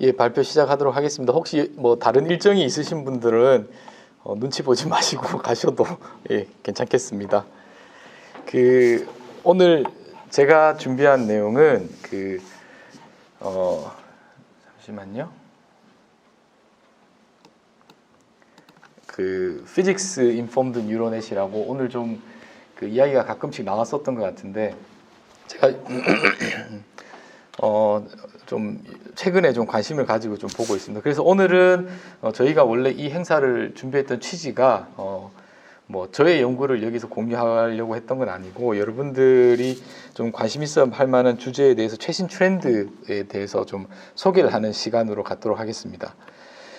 예, 발표 시작하도록 하겠습니다. 혹시 뭐 다른 일정이 있으신 분들은 어, 눈치 보지 마시고 가셔도 예, 괜찮겠습니다. 그 오늘 제가 준비한 내용은 그 어, 잠시만요. 그 피직스 인폼드 뉴로넷이라고 오늘 좀 그 이야기가 가끔씩 나왔었던 것 같은데 제가 어 좀 최근에 좀 관심을 가지고 좀 보고 있습니다. 그래서 오늘은 어, 저희가 원래 이 행사를 준비했던 취지가 어, 뭐 저의 연구를 여기서 공유하려고 했던 건 아니고 여러분들이 좀 관심 있어 할 만한 주제에 대해서 최신 트렌드에 대해서 좀 소개를 하는 시간으로 갖도록 하겠습니다.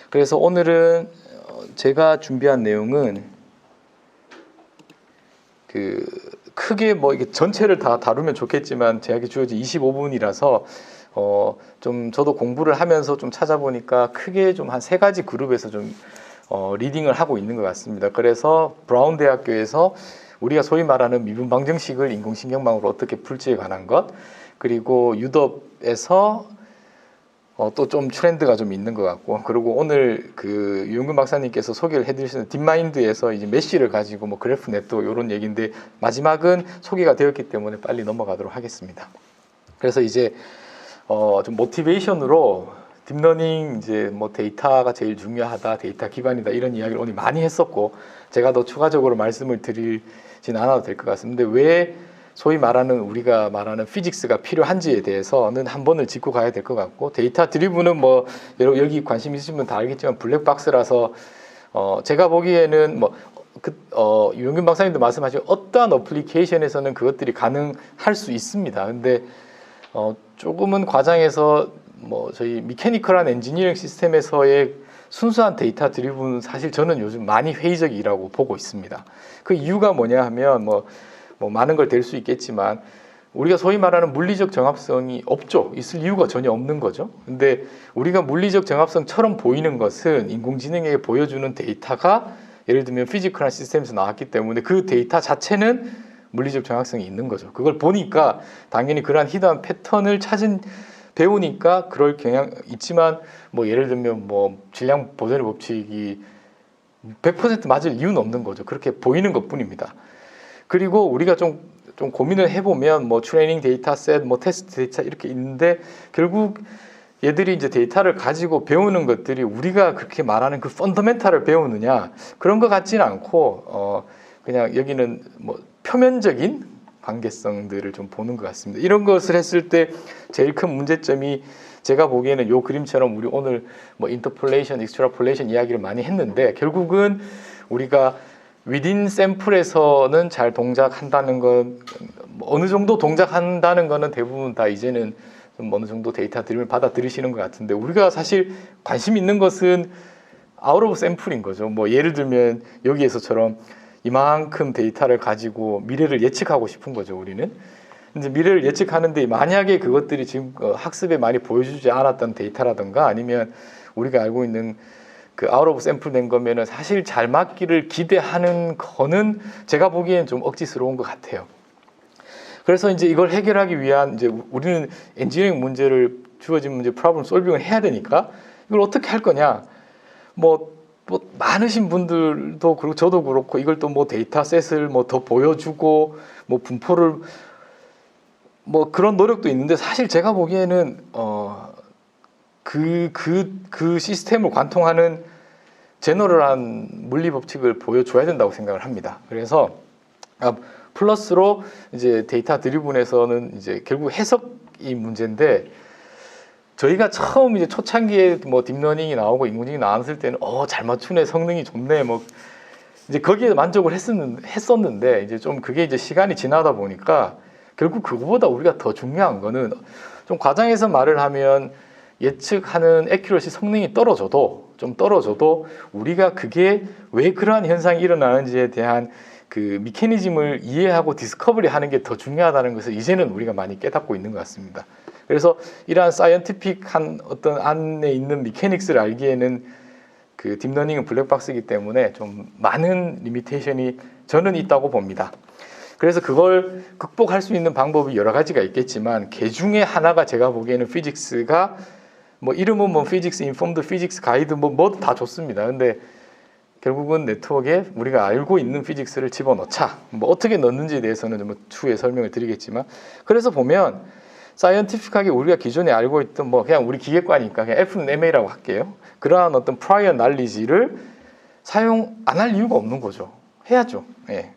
그래서 오늘은 어, 제가 준비한 내용은 그 크게 뭐 이게 전체를 다 다루면 좋겠지만 제약이 주어진 25분이라서 어 좀 저도 공부를 하면서 좀 찾아보니까 크게 좀 한 세 가지 그룹에서 좀 어, 리딩을 하고 있는 것 같습니다. 그래서 브라운 대학교에서 우리가 소위 말하는 미분 방정식을 인공신경망으로 어떻게 풀지에 관한 것 그리고 유럽에서 어, 또 좀 트렌드가 좀 있는 것 같고 그리고 오늘 그 유영근 박사님께서 소개를 해드리시는 딥마인드에서 이제 메시를 가지고 뭐 그래프 네트워크 이런 얘기인데 마지막은 소개가 되었기 때문에 빨리 넘어가도록 하겠습니다. 그래서 이제 어, 좀 모티베이션으로 딥러닝 이제 뭐 데이터가 제일 중요하다 데이터 기반이다 이런 이야기를 오늘 많이 했었고 제가 더 추가적으로 말씀을 드리진 않아도 될 것 같습니다. 왜 소위 말하는 우리가 말하는 피직스가 필요한지에 대해서는 한 번을 짚고 가야 될 것 같고 데이터 드리븐은 뭐 여러- 여기 관심 있으신 분 다 알겠지만 블랙박스라서 어 제가 보기에는 뭐 그, 어, 유영균 박사님도 말씀하신 어떠한 어플리케이션에서는 그것들이 가능할 수 있습니다. 근데 어, 조금은 과장해서 뭐 저희 미케니컬한 엔지니어링 시스템에서의 순수한 데이터 드리븐 사실 저는 요즘 많이 회의적이라고 보고 있습니다. 그 이유가 뭐냐 하면 뭐, 뭐 많은 걸될수 있겠지만 우리가 소위 말하는 물리적 정합성이 없죠. 있을 이유가 전혀 없는 거죠. 근데 우리가 물리적 정합성처럼 보이는 것은 인공지능에게 보여주는 데이터가 예를 들면 피지컬한 시스템에서 나왔기 때문에 그 데이터 자체는 물리적 정확성이 있는 거죠. 그걸 보니까 당연히 그러한 히드한 패턴을 찾은 배우니까 그럴 경향 있지만 뭐 예를 들면 뭐 질량 보존의 법칙이 100% 맞을 이유는 없는 거죠. 그렇게 보이는 것뿐입니다. 그리고 우리가 좀, 좀 고민을 해보면 뭐 트레이닝 데이터셋, 뭐 테스트 데이터 이렇게 있는데 결국 얘들이 이제 데이터를 가지고 배우는 것들이 우리가 그렇게 말하는 그 펀더멘탈을 배우느냐 그런 것 같지는 않고 어 그냥 여기는 뭐 표면적인 관계성들을 좀 보는 것 같습니다. 이런 것을 했을 때 제일 큰 문제점이 제가 보기에는 요 그림처럼 우리 오늘 뭐 인터폴레이션, 익스트라폴레이션 이야기를 많이 했는데 결국은 우리가 위딘 샘플에서는 잘 동작한다는 건 어느 정도 동작한다는 거는 대부분 다 이제는 좀 어느 정도 데이터 드림을 받아들이시는 것 같은데 우리가 사실 관심 있는 것은 아웃 오브 샘플인 거죠. 뭐 예를 들면 여기에서처럼 이만큼 데이터를 가지고 미래를 예측하고 싶은 거죠. 우리는. 이제 미래를 예측하는데 만약에 그것들이 지금 어, 학습에 많이 보여주지 않았던 데이터라든가 아니면 우리가 알고 있는 그 아웃 오브 샘플 된 거면은 사실 잘 맞기를 기대하는 거는 제가 보기엔 좀 억지스러운 것 같아요. 그래서 이제 이걸 해결하기 위한 이제 우리는 엔지니어링 문제를 주어진 문제 프로블럼 솔빙을 해야 되니까 이걸 어떻게 할 거냐? 뭐, 뭐 많으신 분들도 그렇고 저도 그렇고 이걸 또 뭐 데이터셋을 뭐 더 보여주고 뭐 분포를 뭐 그런 노력도 있는데 사실 제가 보기에는 어 그 그 그 시스템을 관통하는 제너럴한 물리 법칙을 보여줘야 된다고 생각을 합니다. 그래서 아, 플러스로 이제 데이터 드리븐에서는 이제 결국 해석이 문제인데 저희가 처음 이제 초창기에 뭐 딥러닝이 나오고 인공지능이 나왔을 때는 어 잘 맞추네 성능이 좋네 뭐 이제 거기에 만족을 했었는, 했었는데 이제 좀 그게 이제 시간이 지나다 보니까 결국 그거보다 우리가 더 중요한 거는 좀 과장해서 말을 하면 예측하는 에큐러시 성능이 떨어져도 좀 떨어져도 우리가 그게 왜 그러한 현상이 일어나는지에 대한 그 미케니즘을 이해하고 디스커버리 하는 게 더 중요하다는 것을 이제는 우리가 많이 깨닫고 있는 것 같습니다. 그래서 이러한 사이언티픽한 어떤 안에 있는 미케닉스를 알기에는 그 딥러닝은 블랙박스이기 때문에 좀 많은 리미테이션이 저는 있다고 봅니다. 그래서 그걸 극복할 수 있는 방법이 여러 가지가 있겠지만 그 중에 하나가 제가 보기에는 피직스가 뭐 이름은 뭐 피직스 인폼드 피직스 가이드 뭐 뭐도 다 좋습니다. 근데 결국은 네트워크에 우리가 알고 있는 피직스를 집어넣자. 뭐 어떻게 넣는지에 대해서는 좀 추후에 설명을 드리겠지만 그래서 보면 사이언티픽하게 우리가 기존에 알고 있던 뭐 그냥 우리 기계과니까 그냥 F는 MA라고 할게요. 그러한 어떤 프라이어 날리지를 사용 안 할 이유가 없는 거죠. 해야죠. 예.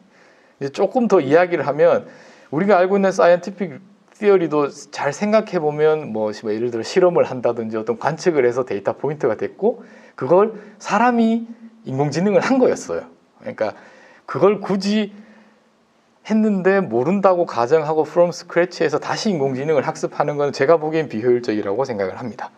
이제 조금 더 이야기를 하면 우리가 알고 있는 사이언티픽 티어리도 잘 생각해 보면 뭐 예를 들어 실험을 한다든지 어떤 관측을 해서 데이터 포인트가 됐고 그걸 사람이 인공지능을 한 거였어요. 그러니까 그걸 굳이 했는데 모른다고 가정하고 from scratch에서 다시 인공지능을 학습하는 건 제가 보기엔 비효율적이라고 생각을 합니다.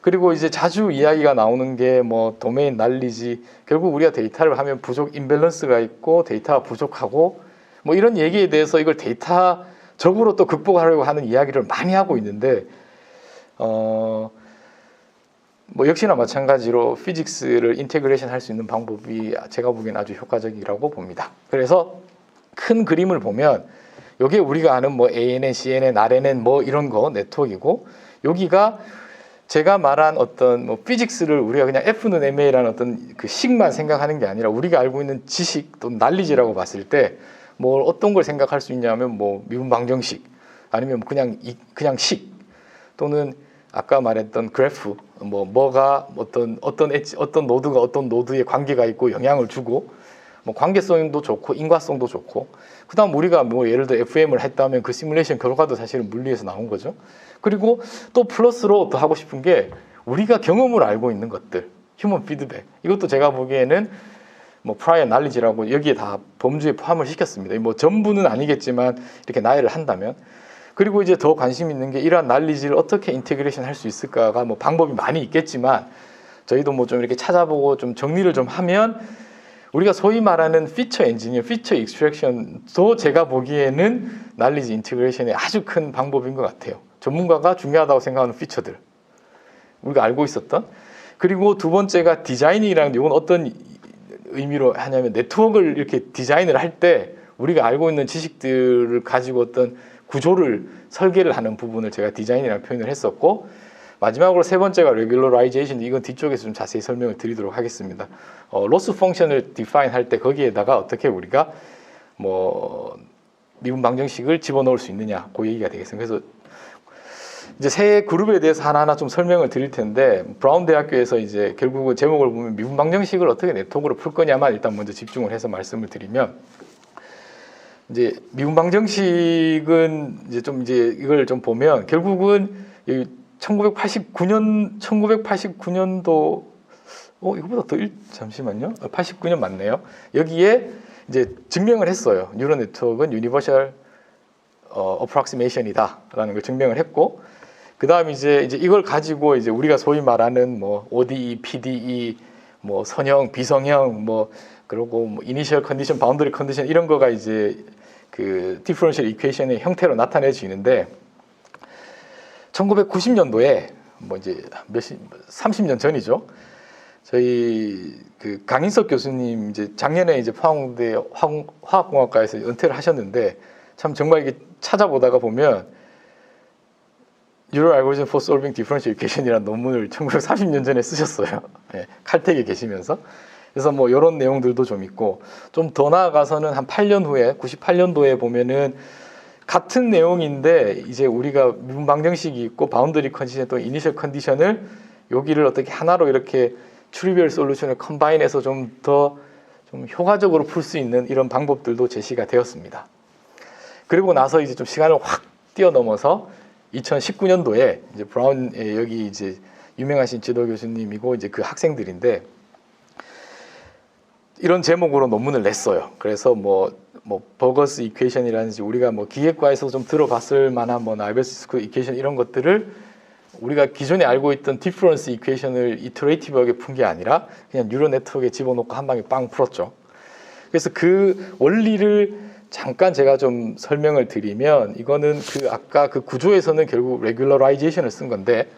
그리고 이제 자주 이야기가 나오는 게 뭐 도메인 날리지 결국 우리가 데이터를 하면 부족 임밸런스가 있고 데이터가 부족하고 뭐 이런 얘기에 대해서 이걸 데이터 적으로 또 극복하려고 하는 이야기를 많이 하고 있는데 어. 뭐 역시나 마찬가지로 피직스를 인테그레이션 할 수 있는 방법이 제가 보기엔 아주 효과적이라고 봅니다. 그래서 큰 그림을 보면 여기에 우리가 아는 뭐 ANN, CNN, RNN 뭐 이런 거 네트워크이고 여기가 제가 말한 어떤 뭐 피직스를 우리가 그냥 F는 MA라는 어떤 그 식만 생각하는 게 아니라 우리가 알고 있는 지식 또 난리지라고 봤을 때 뭘 어떤 걸 생각할 수 있냐면 뭐 미분 방정식 아니면 그냥 이, 그냥 식 또는 아까 말했던 그래프 뭐 뭐가 어떤 어떤 엣지, 어떤 노드가 어떤 노드에 관계가 있고 영향을 주고 뭐 관계성도 좋고 인과성도 좋고 그다음 우리가 뭐 예를 들어 FM을 했다면 그 시뮬레이션 결과도 사실은 물리에서 나온 거죠. 그리고 또 플러스로 또 하고 싶은 게 우리가 경험을 알고 있는 것들 휴먼 피드백 이것도 제가 보기에는 뭐 프라이어 날리지라고 여기에 다 범주에 포함을 시켰습니다. 뭐 전부는 아니겠지만 이렇게 나열을 한다면 그리고 이제 더 관심 있는 게 이러한 난리지를 어떻게 인테그레이션 할 수 있을까가 뭐 방법이 많이 있겠지만 저희도 뭐 좀 이렇게 찾아보고 좀 정리를 좀 하면 우리가 소위 말하는 피처 엔지니어, 피처 익스트랙션도 제가 보기에는 난리지 인테그레이션의 아주 큰 방법인 것 같아요. 전문가가 중요하다고 생각하는 피처들 우리가 알고 있었던 그리고 두 번째가 디자이닝이라는 게 이건 어떤 의미로 하냐면 네트워크를 이렇게 디자인을 할 때 우리가 알고 있는 지식들을 가지고 어떤 구조를 설계를 하는 부분을 제가 디자인이라는 표현을 했었고 마지막으로 세 번째가 regularization 이건 뒤쪽에서 좀 자세히 설명을 드리도록 하겠습니다. 어, 로스 펑션을 디파인 할때 거기에다가 어떻게 우리가 뭐 미분 방정식을 집어넣을 수 있느냐 그 얘기가 되겠습니다. 그래서 이제 세 그룹에 대해서 하나하나 좀 설명을 드릴 텐데 브라운 대학교에서 이제 결국은 제목을 보면 미분 방정식을 어떻게 네트워크로 풀 거냐만 일단 먼저 집중을 해서 말씀을 드리면 이제 미분 방정식은 이제 좀 이제 이걸 좀 보면 결국은 1989년 1989년도 어 이거보다 더 일, 잠시만요. 89년 맞네요. 여기에 이제 증명을 했어요. 뉴럴 네트워크는 유니버셜 어, 어프락시메이션이다라는 걸 증명을 했고 그다음 이제 이제 이걸 가지고 이제 우리가 소위 말하는 뭐 ODE, PDE, 뭐 선형, 비성형, 뭐 그리고 뭐 이니셜 컨디션, 바운더리 컨디션 이런 거가 이제 그 디퍼런셜 이퀘이션의 형태로 나타내지는데 1990년도에 뭐 이제 몇십 30년 전이죠. 저희 그 강인석 교수님 이제 작년에 이제 포항대 화학공학과에서 은퇴를 하셨는데 참 정말 이게 찾아보다가 보면 Neural Algorithm for Solving Differential Equation이라는 논문을 1930년 전에 쓰셨어요. 네, 칼텍에 계시면서. 그래서 뭐 이런 내용들도 좀 있고 좀 더 나아가서는 한 8년 후에 98년도에 보면은 같은 내용인데 이제 우리가 미분 방정식이 있고 바운더리 컨디션 또 이니셜 컨디션을 여기를 어떻게 하나로 이렇게 트리비얼 솔루션을 컴바인해서 좀 더좀 효과적으로 풀 수 있는 이런 방법들도 제시가 되었습니다. 그리고 나서 이제 좀 시간을 확 뛰어넘어서 2019년도에 이제 브라운 여기 이제 유명하신 지도 교수님이고 이제 그 학생들인데 이런 제목으로 논문을 냈어요. 그래서 뭐, 뭐, 버거스 이퀘이션이라든지 우리가 뭐 기계과에서 좀 들어봤을 만한 뭐 나이베스크 이퀘이션 이런 것들을 우리가 기존에 알고 있던 디퍼런스 이퀘이션을 이터레이티브하게 푼 게 아니라 그냥 뉴럴 네트워크에 집어넣고 한 방에 빵 풀었죠. 그래서 그 원리를 잠깐 제가 좀 설명을 드리면 이거는 그 아까 그 구조에서는 결국 레귤러라이제이션을 쓴 건데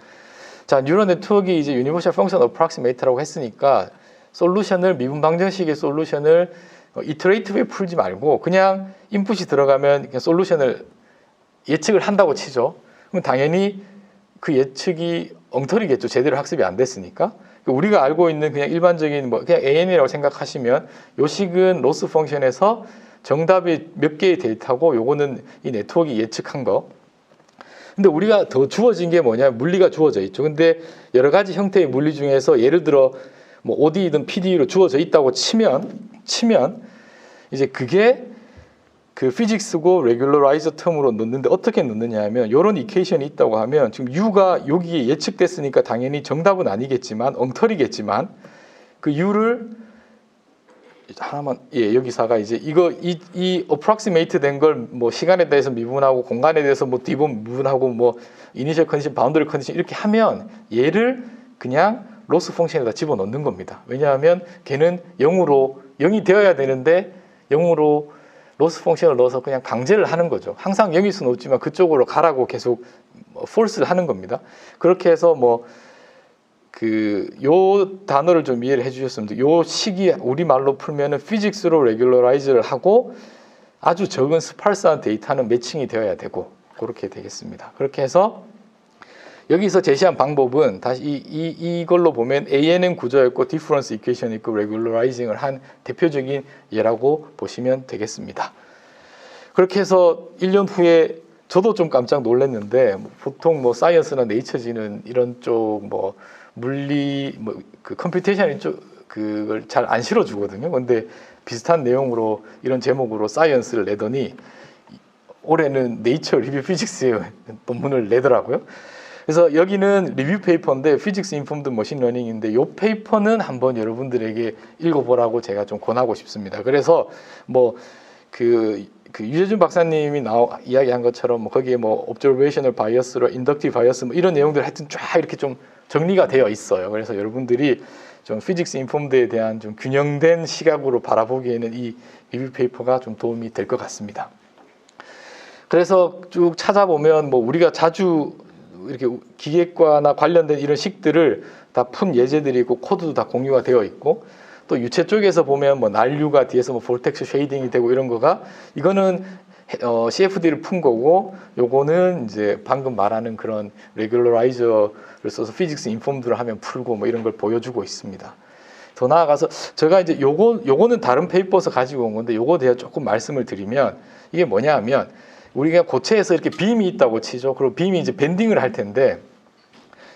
자 뉴럴 네트워크 이제 유니버셜 펑션 어프락시메이터라고 했으니까 솔루션을 미분 방정식의 솔루션을 이터레이티브에 풀지 말고 그냥 인풋이 들어가면 그냥 솔루션을 예측을 한다고 치죠. 그럼 당연히 그 예측이 엉터리겠죠. 제대로 학습이 안 됐으니까. 그러니까 우리가 알고 있는 그냥 일반적인 뭐 그냥 AN이라고 생각하시면 요 식은 로스 펑션에서 정답이 몇 개의 데이터고 요거는 이 네트워크가 예측한 거. 근데 우리가 더 주어진 게 뭐냐? 물리가 주어져 있죠. 근데 여러 가지 형태의 물리 중에서 예를 들어 뭐 OD든 PD로 주어져 있다고 치면 치면 이제 그게 그 피직스고 레귤러라이저 텀으로 넣는데 어떻게 넣느냐 하면 이런 이케이션이 있다고 하면 지금 U가 여기에 예측됐으니까 당연히 정답은 아니겠지만 엉터리겠지만 그 U를 하나만 예 여기사가 이제 이거 이, 이 approximate 된걸 뭐 시간에 대해서 미분하고 공간에 대해서 뭐 디본 미분하고 뭐 이니셜 컨디션 바운더리 컨디션 이렇게 하면 얘를 그냥 로스 펑션에다 집어넣는 겁니다. 왜냐하면 걔는 0으로 0이 되어야 되는데 0으로 로스 펑션을 넣어서 그냥 강제를 하는 거죠. 항상 0일 수는 없지만 그쪽으로 가라고 계속 뭐 폴스를 하는 겁니다. 그렇게 해서 뭐 그 요 단어를 좀 이해를 해주셨으면. 요 식이 우리 말로 풀면은 피직스로 레귤러라이즈를 하고 아주 적은 스팔스한 데이터는 매칭이 되어야 되고 그렇게 되겠습니다. 그렇게 해서 여기서 제시한 방법은 다시 이, 이, 이걸로 보면 ANN 구조였고 디퍼런스 이퀘션 있고 레귤러라이징을 한 대표적인 예라고 보시면 되겠습니다. 그렇게 해서 1년 후에 저도 좀 깜짝 놀랐는데 뭐 보통 뭐 사이언스나 네이처지는 이런 쪽뭐 물리 뭐 그 컴퓨테이션 쪽 그걸 잘 안 실어 주거든요. 근데 비슷한 내용으로 이런 제목으로 사이언스를 내더니 올해는 네이처 리뷰 피직스에 논문을 내더라고요. 그래서 여기는 리뷰 페이퍼인데 피직스 인폼드 머신 러닝인데 이 페이퍼는 한번 여러분들에게 읽어보라고 제가 좀 권하고 싶습니다. 그래서 뭐 그 그 유재준 박사님이 나오 이야기한 것처럼 뭐 거기에 뭐 observational bias로 inductive bias 뭐 이런 내용들 하여튼 쫙 이렇게 좀 정리가 되어 있어요. 그래서 여러분들이 좀 피직스 인폼드에 대한 좀 균형된 시각으로 바라보기에는 이 리뷰 페이퍼가 좀 도움이 될 것 같습니다. 그래서 쭉 찾아보면 뭐 우리가 자주 이렇게 기계과나 관련된 이런 식들을 다 푼 예제들이 있고 코드도 다 공유가 되어 있고 또 유체 쪽에서 보면 뭐 난류가 뒤에서 뭐 볼텍스 쉐이딩이 되고 이런 거가 이거는 어, CFD를 푼 거고 요거는 이제 방금 말하는 그런 레귤러라이저를 써서 피직스 인폼드를 하면 풀고 뭐 이런 걸 보여주고 있습니다. 더 나아가서 제가 이제 요거 요거는 다른 페이퍼에서 가지고 온 건데 요거 대해 조금 말씀을 드리면 이게 뭐냐 하면 우리가 고체에서 이렇게 빔이 있다고 치죠. 그리고 빔이 이제 밴딩을 할 텐데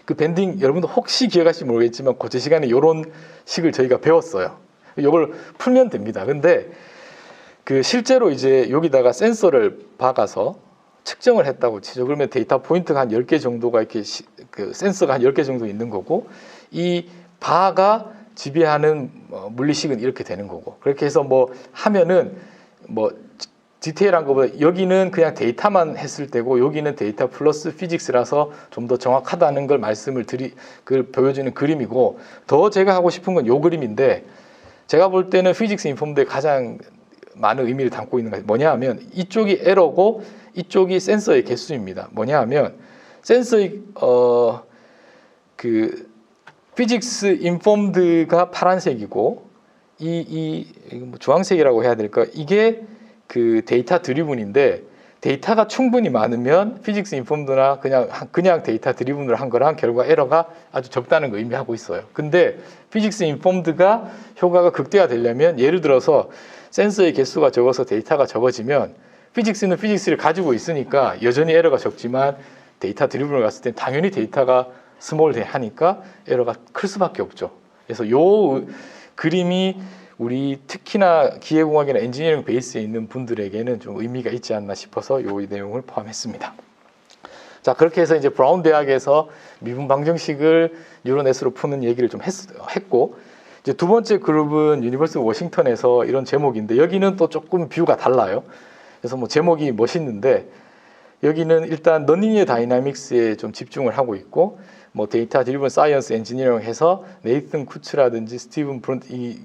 그 밴딩 여러분들 혹시 기억하실지 모르겠지만 고체 시간에 요런 식을 저희가 배웠어요. 요걸 풀면 됩니다. 근데 그 실제로 이제 여기다가 센서를 박아서 측정을 했다고 치죠. 그러면 데이터 포인트가 한 10개 정도가 이렇게 시, 그 센서가 한 10개 정도 있는 거고 이 바가 지배하는 어, 물리식은 이렇게 되는 거고. 그렇게 해서 뭐 하면은 뭐 디테일한 것보다 여기는 그냥 데이터만 했을 때고 여기는 데이터 플러스 피직스라서 좀 더 정확하다는 걸 말씀을 드리 그 보여주는 그림이고 더 제가 하고 싶은 건 요 그림인데 제가 볼 때는 피직스 인폼드에 가장 많은 의미를 담고 있는 게 뭐냐 하면 이쪽이 에러고 이쪽이 센서의 개수입니다. 뭐냐 하면 센서의 어그 피직스 인폼드가 파란색이고 이이뭐 주황색이라고 해야 될까? 이게 그 데이터 드리븐인데 데이터가 충분히 많으면 피직스 인폼드나 그냥 그냥 데이터 드리븐을 한 거랑 결과 에러가 아주 적다는 거 의미하고 있어요. 근데 피직스 인폼드가 효과가 극대화되려면 예를 들어서 센서의 개수가 적어서 데이터가 적어지면 피직스는 피직스를 가지고 있으니까 여전히 에러가 적지만 데이터 드리븐을 갔을 때 당연히 데이터가 스몰 하니까 에러가 클 수밖에 없죠. 그래서 요 그림이 우리 특히나 기계공학이나 엔지니어링 베이스에 있는 분들에게는 좀 의미가 있지 않나 싶어서 이 내용을 포함했습니다. 자 그렇게 해서 이제 브라운 대학에서 미분 방정식을 뉴런S로 푸는 얘기를 좀 했, 했고 이제 두 번째 그룹은 유니버스 워싱턴에서 이런 제목인데 여기는 또 조금 뷰가 달라요. 그래서 뭐 제목이 멋있는데 여기는 일단 너닝의 다이나믹스에 좀 집중을 하고 있고 뭐 데이터 드리븐 사이언스 엔지니어링 해서 네이튼 쿠츠라든지 스티븐 브론트 이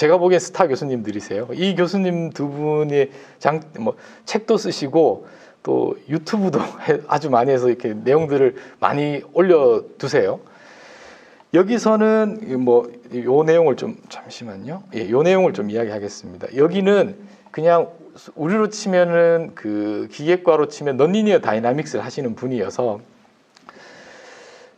제가 보기엔 스타 교수님들이세요. 이 교수님 두 분이 장, 뭐, 책도 쓰시고 또 유튜브도 아주 많이 해서 이렇게 내용들을 많이 올려두세요. 여기서는 뭐, 요 내용을 좀, 잠시만요. 예, 요 내용을 좀 이야기하겠습니다. 여기는 그냥 우리로 치면은 그 기계과로 치면 넌리니어 다이나믹스를 하시는 분이어서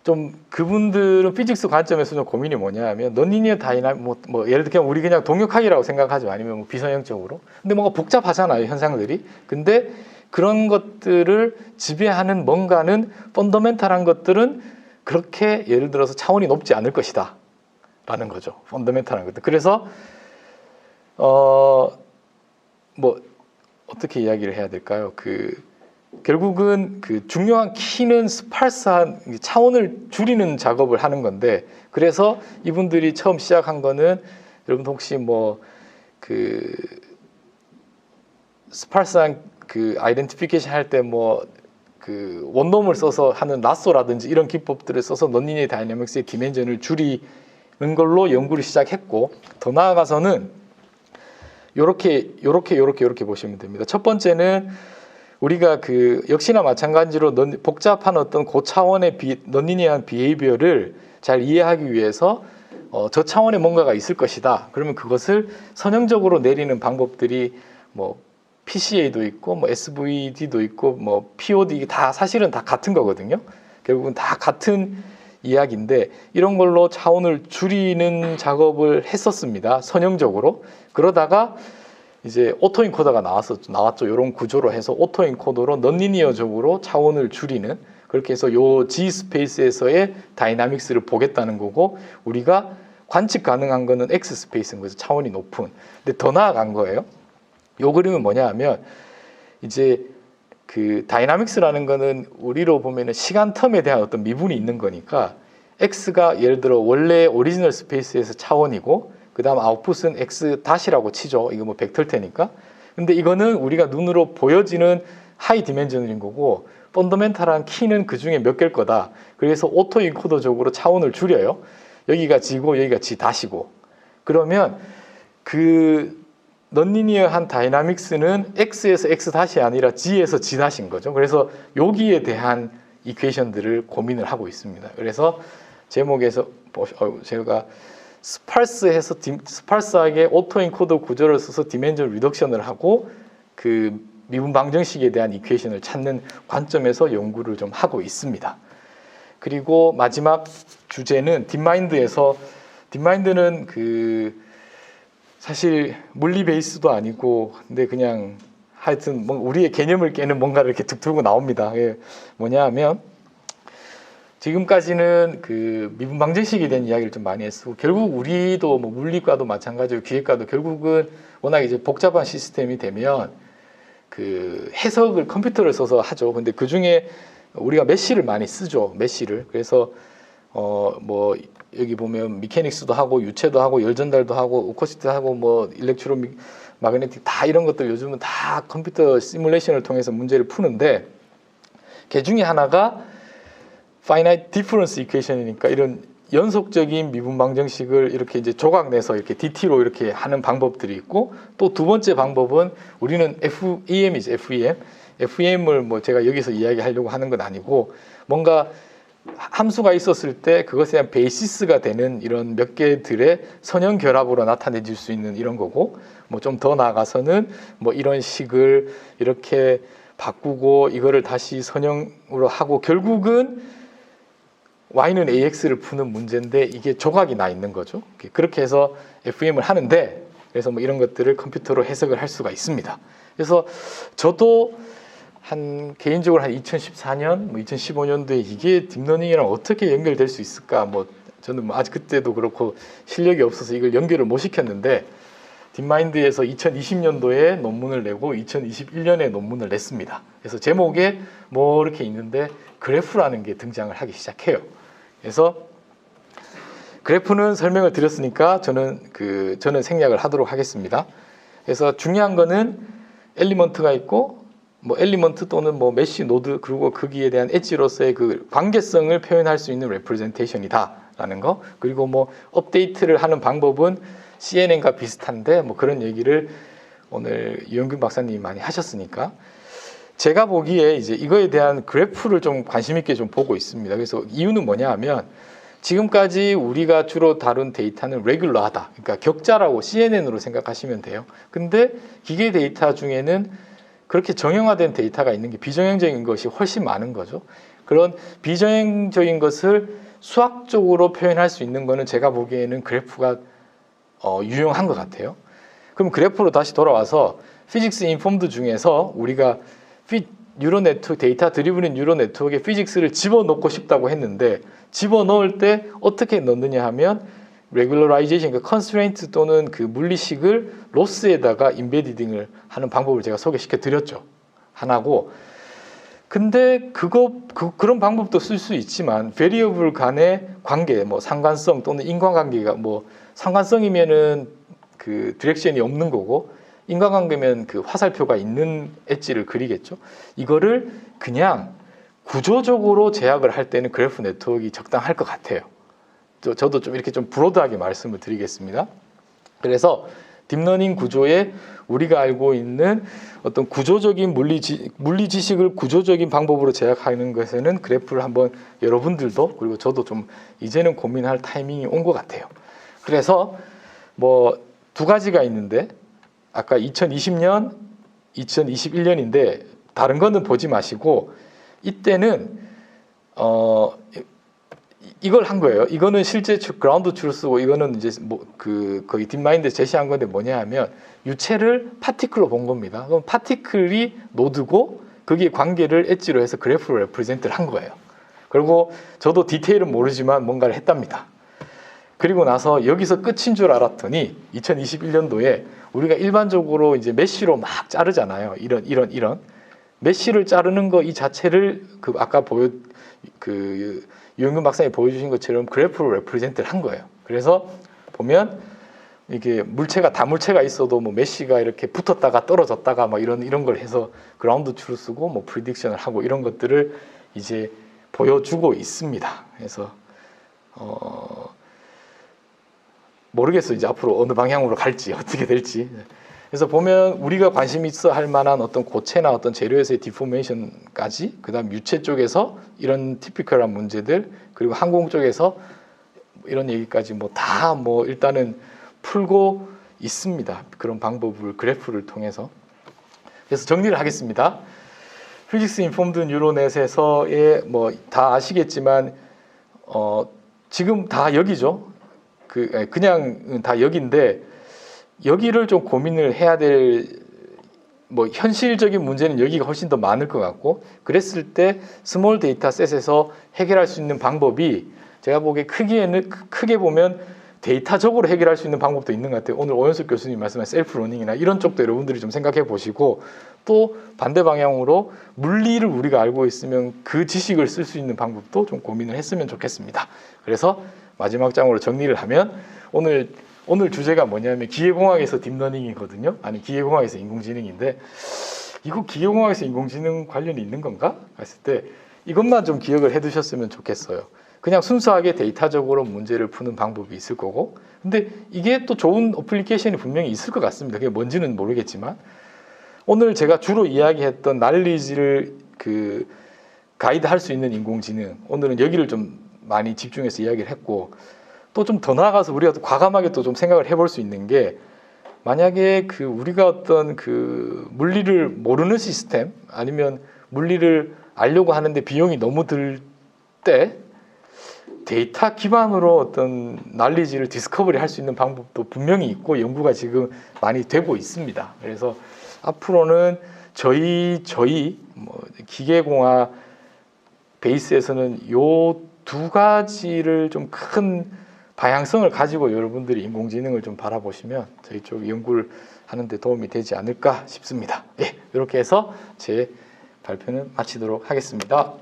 좀 그분들은 피직스 관점에서 좀 고민이 뭐냐 하면 넌리니어 다이나 뭐, 뭐 예를 들면 우리 그냥 동력학이라고 생각하지 아니면 뭐 비선형적으로. 근데 뭔가 복잡하잖아요 현상들이. 근데 그런 것들을 지배하는 뭔가는 펀더멘탈한 것들은 그렇게 예를 들어서 차원이 높지 않을 것이다. 라는 거죠. 펀더멘탈한 것들. 그래서 어 뭐 어떻게 이야기를 해야 될까요? 그 결국은 그 중요한 키는 스팔스한 차원을 줄이는 작업을 하는 건데 그래서 이분들이 처음 시작한 거는 여러분 혹시 뭐 그 스팔스한 그 아이덴티피케이션 할 때 뭐 그 원놈을 써서 하는 라쏘라든지 이런 기법들을 써서 넌리니어 다이내믹스의 디멘전을 줄이는 걸로 연구를 시작했고 더 나아가서는 요렇게 요렇게 요렇게 요렇게 보시면 됩니다. 첫 번째는 우리가 그 역시나 마찬가지로 넌, 복잡한 어떤 고차원의 비, 넌리니어한 비헤이비어를 잘 이해하기 위해서 어, 저 차원에 뭔가가 있을 것이다. 그러면 그것을 선형적으로 내리는 방법들이 뭐 PCA도 있고 뭐 SVD도 있고 뭐 POD 다 사실은 다 같은 거거든요. 결국은 다 같은 이야기인데 이런 걸로 차원을 줄이는 작업을 했었습니다. 선형적으로. 그러다가 이제 오토인코더가 나왔었 나왔죠. 이런 구조로 해서 오토인코더로 넌리니어적으로 차원을 줄이는 그렇게 해서 요 G 스페이스에서의 다이나믹스를 보겠다는 거고 우리가 관측 가능한 거는 X 스페이스인 거죠. 차원이 높은. 근데 더 나아간 거예요. 요 그림은 뭐냐 하면 이제 그 다이나믹스라는 거는 우리로 보면은 시간 텀에 대한 어떤 미분이 있는 거니까 x가 예를 들어 원래 오리지널 스페이스에서 차원이고 그 다음 아웃풋은 x 다시라고 치죠. 이거 뭐 벡터 테니까. 근데 이거는 우리가 눈으로 보여지는 하이 디멘전인 거고 펀더멘탈한 키는 그 중에 몇 개일 거다. 그래서 오토 인코더적으로 차원을 줄여요. 여기가 지고 여기가 지 다시고. 그러면 그 넌리니어한 다이나믹스는 x에서 x 다시 아니라 g에서 g 다시인 거죠. 그래서 여기에 대한 이퀘이션들을 고민을 하고 있습니다. 그래서 제목에서 어, 제가 스팔스해서 디- 스팔스하게 오토인코더 구조를 써서 디멘전 리덕션을 하고 그 미분 방정식에 대한 이퀘이션을 찾는 관점에서 연구를 좀 하고 있습니다. 그리고 마지막 주제는 딥마인드에서 딥마인드는 그 사실 물리 베이스도 아니고 근데 그냥 하여튼 뭐 우리의 개념을 깨는 뭔가를 이렇게 툭 들고 나옵니다. 예, 뭐냐 하면 지금까지는 그 미분 방정식에 대한 이야기를 좀 많이 했고 결국 우리도 뭐 물리과도 마찬가지고 기계과도 결국은 워낙 이제 복잡한 시스템이 되면 그 해석을 컴퓨터를 써서 하죠. 근데 그 중에 우리가 메시를 많이 쓰죠. 메시를. 그래서 어 뭐 여기 보면 미케닉스도 하고 유체도 하고 열 전달도 하고 오커시트 하고 뭐 일렉트로 미- 마그네틱 다 이런 것들 요즘은 다 컴퓨터 시뮬레이션을 통해서 문제를 푸는데 그 중에 하나가 finite difference equation이니까 이런 연속적인 미분 방정식을 이렇게 이제 조각 내서 이렇게 DT로 이렇게 하는 방법들이 있고 또 두 번째 방법은 우리는 FEM이죠 FEM FEM을 뭐 제가 여기서 이야기하려고 하는 건 아니고 뭔가 함수가 있었을 때 그것에 대한 베이시스가 되는 이런 몇 개들의 선형 결합으로 나타내질 수 있는 이런 거고 뭐 좀 더 나아가서는 뭐 이런 식을 이렇게 바꾸고 이거를 다시 선형으로 하고 결국은 y는 ax를 푸는 문제인데 이게 조각이 나 있는 거죠. 그렇게 해서 FEM을 하는데 그래서 뭐 이런 것들을 컴퓨터로 해석을 할 수가 있습니다. 그래서 저도 한 개인적으로 한 2014년, 뭐 2015년도에 이게 딥러닝이랑 어떻게 연결될 수 있을까? 뭐 저는 뭐 아직 그때도 그렇고 실력이 없어서 이걸 연결을 못 시켰는데 딥마인드에서 2020년도에 논문을 내고 2021년에 논문을 냈습니다. 그래서 제목에 뭐 이렇게 있는데 그래프라는 게 등장을 하기 시작해요. 그래서 그래프는 설명을 드렸으니까 저는 그 저는 생략을 하도록 하겠습니다. 그래서 중요한 거는 엘리먼트가 있고 뭐 엘리먼트 또는 뭐 메시 노드 그리고 거기에 대한 엣지로서의 그 관계성을 표현할 수 있는 레프레젠테이션이다라는 거 그리고 뭐 업데이트를 하는 방법은 CNN과 비슷한데 뭐 그런 얘기를 오늘 이영균 박사님이 많이 하셨으니까 제가 보기에 이제 이거에 대한 그래프를 좀 관심 있게 좀 보고 있습니다. 그래서 이유는 뭐냐 하면 지금까지 우리가 주로 다룬 데이터는 레귤러하다. 그러니까 격자라고 CNN으로 생각하시면 돼요. 근데 기계 데이터 중에는 그렇게 정형화된 데이터가 있는 게 비정형적인 것이 훨씬 많은 거죠. 그런 비정형적인 것을 수학적으로 표현할 수 있는 거는 제가 보기에는 그래프가 어, 유용한 것 같아요. 그럼 그래프로 다시 돌아와서 피직스 인폼드 중에서 우리가 피, 뉴로 네트워크 데이터 드리블인 뉴로 네트워크에 피직스를 집어넣고 싶다고 했는데 집어넣을 때 어떻게 넣느냐 하면 레귤러라이제이션 그 컨스트레인트 또는 그 물리식을 로스에다가 인베디딩을 하는 방법을 제가 소개시켜 드렸죠. 하나고 근데 그거 그, 그런 방법도 쓸 수 있지만 베리어블 간의 관계 뭐 상관성 또는 인과관계가 뭐 상관성이면은 그 디렉션이 없는 거고 인과관계면 그 화살표가 있는 엣지를 그리겠죠. 이거를 그냥 구조적으로 제약을 할 때는 그래프 네트워크가 적당할 것 같아요. 저, 저도 좀 이렇게 좀 브로드하게 말씀을 드리겠습니다. 그래서 딥러닝 구조에 우리가 알고 있는 어떤 구조적인 물리 지, 물리 지식을 구조적인 방법으로 제약하는 것에는 그래프를 한번 여러분들도 그리고 저도 좀 이제는 고민할 타이밍이 온 것 같아요. 그래서 뭐 두 가지가 있는데 아까 2020년, 2021년인데 다른 거는 보지 마시고 이때는 어 이걸 한 거예요. 이거는 실제 그라운드 트루스고 이거는 이제 뭐 그 거의 딥마인드 제시한 건데 뭐냐 하면 유체를 파티클로 본 겁니다. 그럼 파티클이 노드고 거기에 관계를 엣지로 해서 그래프로 레프레젠트를 한 거예요. 그리고 저도 디테일은 모르지만 뭔가를 했답니다. 그리고 나서 여기서 끝인 줄 알았더니 2021년도에 우리가 일반적으로 이제 메쉬로 막 자르잖아요. 이런 이런 이런 메쉬를 자르는 거 이 자체를 그 아까 보여 그 유영근 박사님 보여주신 것처럼 그래프로 레프레젠트를 한 거예요. 그래서 보면 이게 물체가 다물체가 있어도 뭐 메쉬가 이렇게 붙었다가 떨어졌다가 막 이런 이런 걸 해서 그라운드 트루 쓰고 뭐 프리딕션을 하고 이런 것들을 이제 보여주고 있습니다. 그래서 어 모르겠어요. 이제 앞으로 어느 방향으로 갈지 어떻게 될지. 그래서 보면 우리가 관심 있어 할 만한 어떤 고체나 어떤 재료에서의 디포메이션까지 그다음 유체 쪽에서 이런 티피컬한 문제들 그리고 항공 쪽에서 이런 얘기까지 뭐 다뭐 일단은 풀고 있습니다. 그런 방법을 그래프를 통해서 그래서 정리를 하겠습니다. 피직스 인폼드 뉴로넷에서의 뭐 다 아시겠지만 어 지금 다 여기죠. 그 예, 그냥 다 여기인데 여기를 좀 고민을 해야 될 뭐 현실적인 문제는 여기가 훨씬 더 많을 것 같고 그랬을 때 스몰 데이터 셋에서 해결할 수 있는 방법이 제가 보기에 크기에는 크- 크게 보면 데이터적으로 해결할 수 있는 방법도 있는 것 같아요. 오늘 오연숙 교수님 말씀한 셀프 러닝이나 이런 쪽도 여러분들이 좀 생각해 보시고 또 반대 방향으로 물리를 우리가 알고 있으면 그 지식을 쓸 수 있는 방법도 좀 고민을 했으면 좋겠습니다. 그래서 마지막 장으로 정리를 하면 오늘 오늘 주제가 뭐냐면 기계공학에서 딥러닝이거든요. 아니 기계공학에서 인공지능인데 이거 기계공학에서 인공지능 관련이 있는 건가? 했을 때 이것만 좀 기억을 해두셨으면 좋겠어요. 그냥 순수하게 데이터적으로 문제를 푸는 방법이 있을 거고, 근데 이게 또 좋은 어플리케이션이 분명히 있을 것 같습니다. 그게 뭔지는 모르겠지만 오늘 제가 주로 이야기했던 난리지를 그 가이드 할 수 있는 인공지능 오늘은 여기를 좀 많이 집중해서 이야기를 했고 또 좀 더 나아가서 우리가 또 과감하게 또 좀 생각을 해볼 수 있는 게 만약에 그 우리가 어떤 그 물리를 모르는 시스템 아니면 물리를 알려고 하는데 비용이 너무 들 때 데이터 기반으로 어떤 난리지를 디스커버리 할 수 있는 방법도 분명히 있고 연구가 지금 많이 되고 있습니다. 그래서 앞으로는 저희 저희 뭐 기계공학 베이스에서는 요 두 가지를 좀 큰 방향성을 가지고 여러분들이 인공지능을 좀 바라보시면 저희 쪽 연구를 하는데 도움이 되지 않을까 싶습니다. 예, 이렇게 해서 제 발표는 마치도록 하겠습니다.